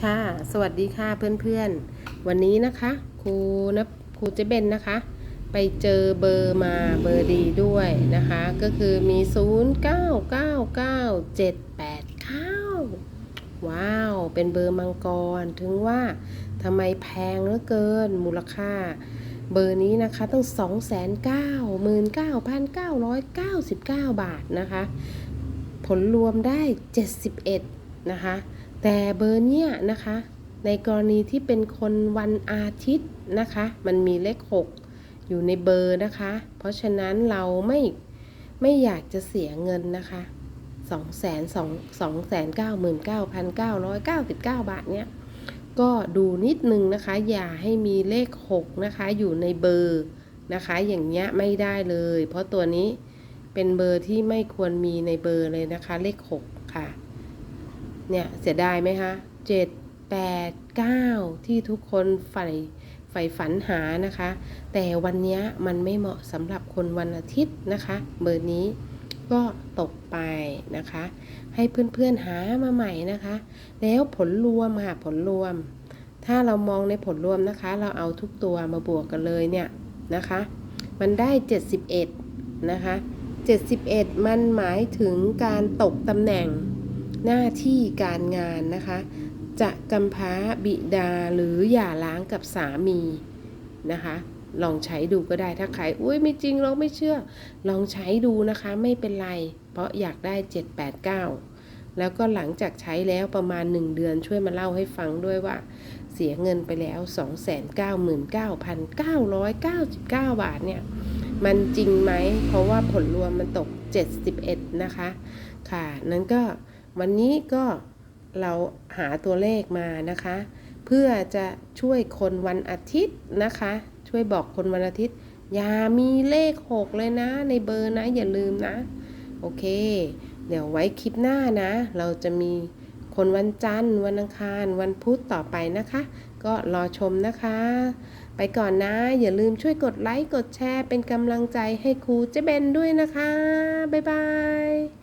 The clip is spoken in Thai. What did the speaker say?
ค่ะ สวัสดีค่ะเพื่อนๆ วันนี้นะคะครูนะครูเจเบนนะคะ ไปเจอเบอร์มาเบอร์ดีด้วยนะคะ ก็คือมี 0 9 9 9 7 8 9ว้าว เป็นเบอร์มังกร ถึงว่าทำไมแพงเหลือเกินมูลค่า เบอร์นี้นะคะต้อง 2 9 9 9 9 9 บาทนะคะ ผลรวมได้ 71 นะคะ แต่เบอร์เนี้ยนะคะ ในกรณีที่เป็นคนวันอาทิตย์นะคะ มันมีเลข 6 อยู่ในเบอร์นะคะ เพราะฉะนั้นเราไม่ไม่อยากจะเสียเงินนะคะ2 2 2 9 9 9 9 9 บาทเนี้ยก็ดูนิดนึงนะคะ อย่าให้มีเลข 6 นะคะ อยู่ในเบอร์นะคะ อย่างเงี้ยไม่ได้เลย เพราะตัวนี้เป็นเบอร์ที่ไม่ควรมีในเบอร์เลยนะคะ เลข 6 ค่ะ เนี่ยเสียดายไหมคะเจ็ดแปดเก้าที่ทุกคนใฝ่ใฝ่ฝันหานะคะ แต่วันนี้มันไม่เหมาะสำหรับคนวันอาทิตย์นะคะ เบอร์นี้ก็ตกไปนะคะ ให้เพื่อนๆหามาใหม่นะคะ แล้วผลรวมค่ะผลรวม ถ้าเรามองในผลรวมนะคะ เราเอาทุกตัวมาบวกกันเลยเนี่ยนะคะ มันได้ 71 นะคะ 71 มันหมายถึงการตกตำแหน่ง หน้าที่การงานนะคะ จะกำพร้าบิดาหรือหย่าร้างกับสามีนะคะ ลองใช้ดูก็ได้ถ้าใครอุ้ยไม่จริงเราไม่เชื่อ ลองใช้ดูนะคะไม่เป็นไร เพราะอยากได้ 789 แล้วก็หลังจากใช้แล้วประมาณ 1 เดือนช่วยมาเล่าให้ฟังด้วยว่า เสียเงินไปแล้ว 299,999 บาทเนี่ยมันจริงไหม เพราะว่าผลรวมมันตก 71 นะคะ ค่ะ นั้นก็ วันนี้ก็เราหาตัวเลขมานะคะ เพื่อจะช่วยคนวันอาทิตย์นะคะ ช่วยบอกคนวันอาทิตย์ อย่ามีเลข6เลยนะ ในเบอร์นะอย่าลืมนะ โอเค เดี๋ยวไว้คลิปหน้านะ เราจะมีคนวันจันทร์ วันอังคาร วันพุธต่อไปนะคะ ก็รอชมนะคะ ไปก่อนนะ อย่าลืมช่วยกดไลค์ กดแชร์ เป็นกำลังใจให้ครูเจเบนด้วยนะคะ บ๊ายบาย